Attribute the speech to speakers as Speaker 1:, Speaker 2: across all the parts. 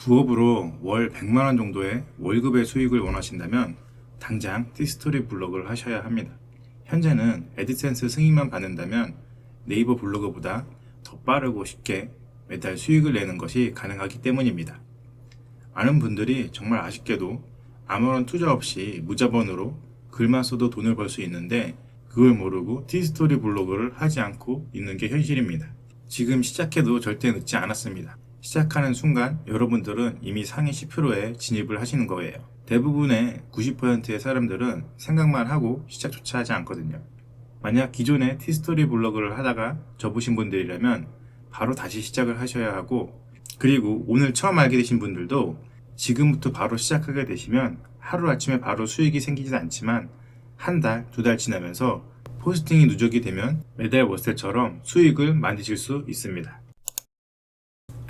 Speaker 1: 부업으로 월 100만 원 정도의 월급의 수익을 원하신다면 당장 티스토리 블로그를 하셔야 합니다. 현재는 에디센스 승인만 받는다면 네이버 블로그보다 더 빠르고 쉽게 매달 수익을 내는 것이 가능하기 때문입니다. 많은 분들이 정말 아쉽게도 아무런 투자 없이 무자본으로 글만 써도 돈을 벌 수 있는데 그걸 모르고 티스토리 블로그를 하지 않고 있는 게 현실입니다. 지금 시작해도 절대 늦지 않았습니다. 시작하는 순간 여러분들은 이미 상위 10%에 진입을 하시는 거예요. 대부분의 90%의 사람들은 생각만 하고 시작조차 하지 않거든요. 만약 기존에 티스토리 블로그를 하다가 접으신 분들이라면 바로 다시 시작을 하셔야 하고 그리고 오늘 처음 알게 되신 분들도 지금부터 바로 시작하게 되시면 하루아침에 바로 수익이 생기진 않지만 한 달, 두 달 지나면서 포스팅이 누적이 되면 매달 월세처럼 수익을 만드실 수 있습니다.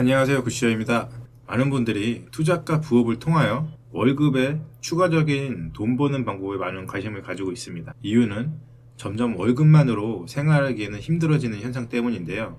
Speaker 1: 안녕하세요. 구시어입니다. 많은 분들이 투자과 부업을 통하여 월급에 추가적인 돈 버는 방법에 많은 관심을 가지고 있습니다. 이유는 점점 월급만으로 생활하기에는 힘들어지는 현상 때문인데요.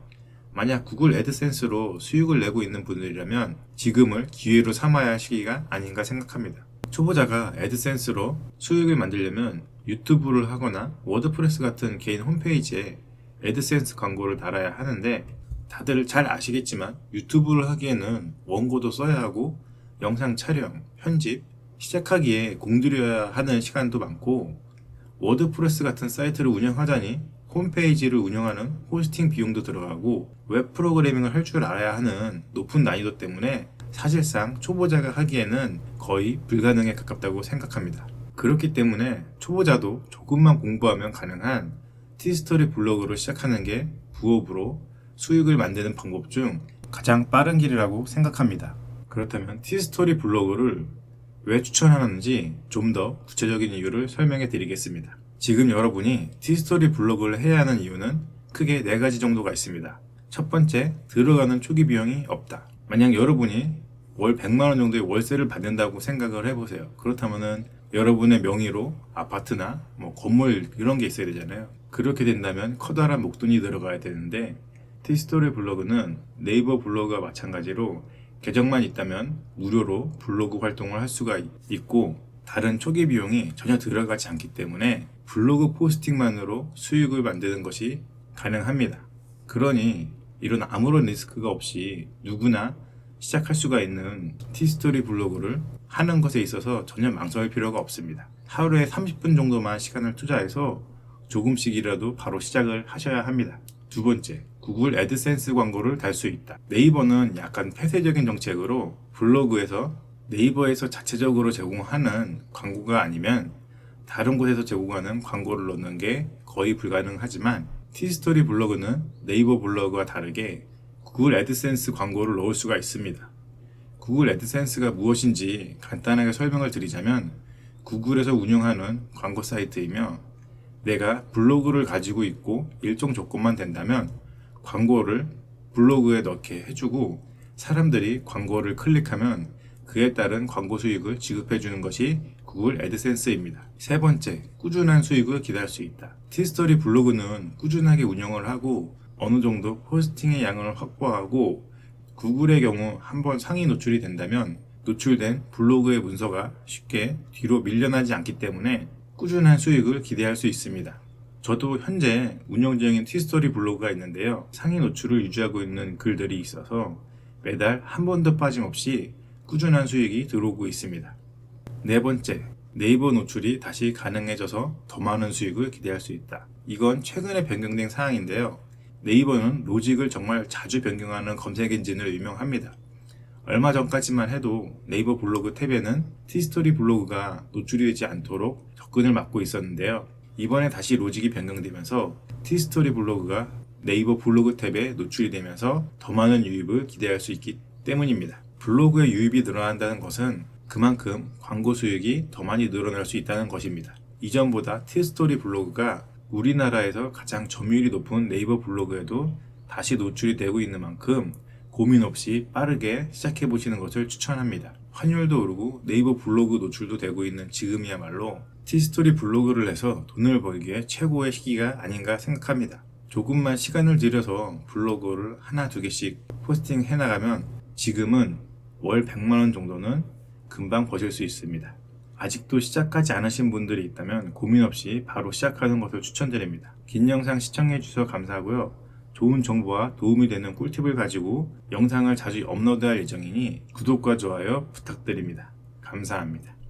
Speaker 1: 만약 구글 애드센스로 수익을 내고 있는 분들이라면 지금을 기회로 삼아야 할 시기가 아닌가 생각합니다. 초보자가 애드센스로 수익을 만들려면 유튜브를 하거나 워드프레스 같은 개인 홈페이지에 애드센스 광고를 달아야 하는데 다들 잘 아시겠지만 유튜브를 하기에는 원고도 써야 하고 영상 촬영, 편집, 시작하기에 공들여야 하는 시간도 많고 워드프레스 같은 사이트를 운영하자니 홈페이지를 운영하는 호스팅 비용도 들어가고 웹 프로그래밍을 할 줄 알아야 하는 높은 난이도 때문에 사실상 초보자가 하기에는 거의 불가능에 가깝다고 생각합니다. 그렇기 때문에 초보자도 조금만 공부하면 가능한 티스토리 블로그로 시작하는 게 부업으로 수익을 만드는 방법 중 가장 빠른 길이라고 생각합니다. 그렇다면 티스토리 블로그를 왜 추천하는지 좀 더 구체적인 이유를 설명해 드리겠습니다. 지금 여러분이 티스토리 블로그를 해야 하는 이유는 크게 네 가지 정도가 있습니다. 첫 번째, 들어가는 초기 비용이 없다. 만약 여러분이 월 100만원 정도의 월세를 받는다고 생각을 해보세요. 그렇다면은 여러분의 명의로 아파트나 뭐 건물 이런 게 있어야 되잖아요. 그렇게 된다면 커다란 목돈이 들어가야 되는데 티스토리 블로그는 네이버 블로그와 마찬가지로 계정만 있다면 무료로 블로그 활동을 할 수가 있- 있고 다른 초기 비용이 전혀 들어가지 않기 때문에 블로그 포스팅만으로 수익을 만드는 것이 가능합니다. 그러니 이런 아무런 리스크가 없이 누구나 시작할 수가 있는 티스토리 블로그를 하는 것에 있어서 전혀 망설일 필요가 없습니다. 하루에 30분 정도만 시간을 투자해서 조금씩이라도 바로 시작을 하셔야 합니다. 두 번째, 구글 애드센스 광고를 달 수 있다. 네이버는 약간 폐쇄적인 정책으로 블로그에서 네이버에서 자체적으로 제공하는 광고가 아니면 다른 곳에서 제공하는 광고를 넣는 게 거의 불가능하지만 티스토리 블로그는 네이버 블로그와 다르게 구글 애드센스 광고를 넣을 수가 있습니다. 구글 애드센스가 무엇인지 간단하게 설명을 드리자면 구글에서 운영하는 광고 사이트이며 내가 블로그를 가지고 있고 일정 조건만 된다면 광고를 블로그에 넣게 해주고 사람들이 광고를 클릭하면 그에 따른 광고 수익을 지급해 주는 것이 구글 애드센스입니다. 세 번째, 꾸준한 수익을 기대할 수 있다. 티스토리 블로그는 꾸준하게 운영을 하고 어느 정도 포스팅의 양을 확보하고 구글의 경우 한번 상위 노출이 된다면 노출된 블로그의 문서가 쉽게 뒤로 밀려나지 않기 때문에 꾸준한 수익을 기대할 수 있습니다. 저도 현재 운영 중인 티스토리 블로그가 있는데요. 상위 노출을 유지하고 있는 글들이 있어서 매달 한 번도 빠짐없이 꾸준한 수익이 들어오고 있습니다. 네 번째, 네이버 노출이 다시 가능해져서 더 많은 수익을 기대할 수 있다. 이건 최근에 변경된 사항인데요. 네이버는 로직을 정말 자주 변경하는 검색 엔진으로 유명합니다. 얼마 전까지만 해도 네이버 블로그 탭에는 티스토리 블로그가 노출이 되지 않도록 접근을 막고 있었는데요. 이번에 다시 로직이 변경되면서 티스토리 블로그가 네이버 블로그 탭에 노출이 되면서 더 많은 유입을 기대할 수 있기 때문입니다. 블로그의 유입이 늘어난다는 것은 그만큼 광고 수익이 더 많이 늘어날 수 있다는 것입니다. 이전보다 티스토리 블로그가 우리나라에서 가장 점유율이 높은 네이버 블로그에도 다시 노출이 되고 있는 만큼 고민 없이 빠르게 시작해 보시는 것을 추천합니다. 환율도 오르고 네이버 블로그 노출도 되고 있는 지금이야말로 티스토리 블로그를 해서 돈을 벌기에 최고의 시기가 아닌가 생각합니다. 조금만 시간을 들여서 블로그를 하나 두 개씩 포스팅 해 나가면 지금은 월 100만 원 정도는 금방 버실 수 있습니다. 아직도 시작하지 않으신 분들이 있다면 고민 없이 바로 시작하는 것을 추천드립니다. 긴 영상 시청해 주셔서 감사하고요. 좋은 정보와 도움이 되는 꿀팁을 가지고 영상을 자주 업로드할 예정이니 구독과 좋아요 부탁드립니다. 감사합니다.